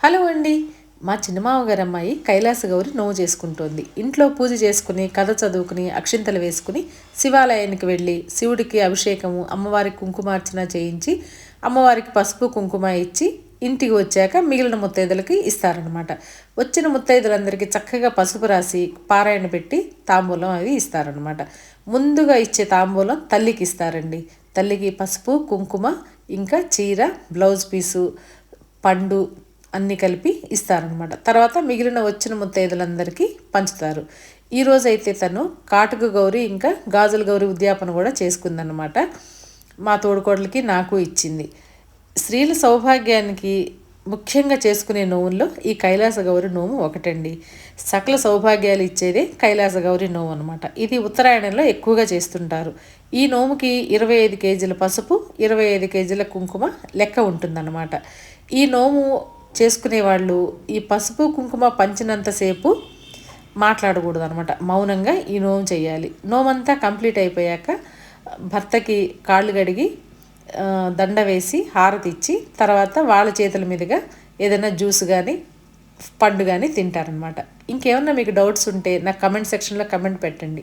Hello అండి. మా చిన్నమామ గారు అమ్మాయి కైలాస గౌరి నోవు చేసుకుంటోంది. ఇంట్లో పూజ చేసుకుని కథ చదువుకుని అక్షింతలు వేసుకుని శివాలయానికి వెళ్ళి శివుడికి అభిషేకము అమ్మవారికి కుంకుమార్చన చేయించి అమ్మవారికి పసుపు కుంకుమ ఇచ్చి ఇంటికి వచ్చాక మిగిలిన ముత్తైదులకి ఇస్తారనమాట వచ్చిన ముత్తైదులందరికీ చక్కగా పసుపు రాసి పారాయణ పెట్టి తాంబూలం అవి ఇస్తారనమాట ముందుగా ఇచ్చే తాంబూలం తల్లికి ఇస్తారండి. తల్లికి పసుపు కుంకుమ ఇంకా చీర బ్లౌజ్ పీసు పండు అన్నీ కలిపి ఇస్తారనమాట తర్వాత మిగిలిన వచ్చిన ముత్తైదులందరికీ పంచుతారు. ఈరోజు అయితే తను కాటుక గౌరి ఇంకా గాజుల గౌరి ఉద్యాపన కూడా చేసుకుందనమాట మా తోడుకోడలకి నాకు ఇచ్చింది. స్త్రీల సౌభాగ్యానికి ముఖ్యంగా చేసుకునే నోవుల్లో ఈ కైలాస గౌరి నోము ఒకటండి. సకల సౌభాగ్యాలు ఇచ్చేదే కైలాస గౌరి నోము అనమాట ఇది ఉత్తరాయణంలో ఎక్కువగా చేస్తుంటారు. ఈ నోముకి ఇరవై ఐదు కేజీల పసుపు ఇరవై ఐదు కేజీల కుంకుమ లెక్క ఉంటుందన్నమాట. ఈ నోము చేసుకునే వాళ్ళు ఈ పసుపు కుంకుమ పంచినంతసేపు మాట్లాడకూడదు అనమాట మౌనంగా ఈ నోము చేయాలి. నోమంతా కంప్లీట్ అయిపోయాక భర్తకి కాళ్ళు కడిగి దండ వేసి హారతి ఇచ్చి తర్వాత వాళ్ళ చేతుల మీదుగా ఏదైనా జ్యూస్ కానీ పండు కానీ తింటారనమాట ఇంకేమన్నా మీకు డౌట్స్ ఉంటే నాకు కమెంట్ సెక్షన్లో కమెంట్ పెట్టండి.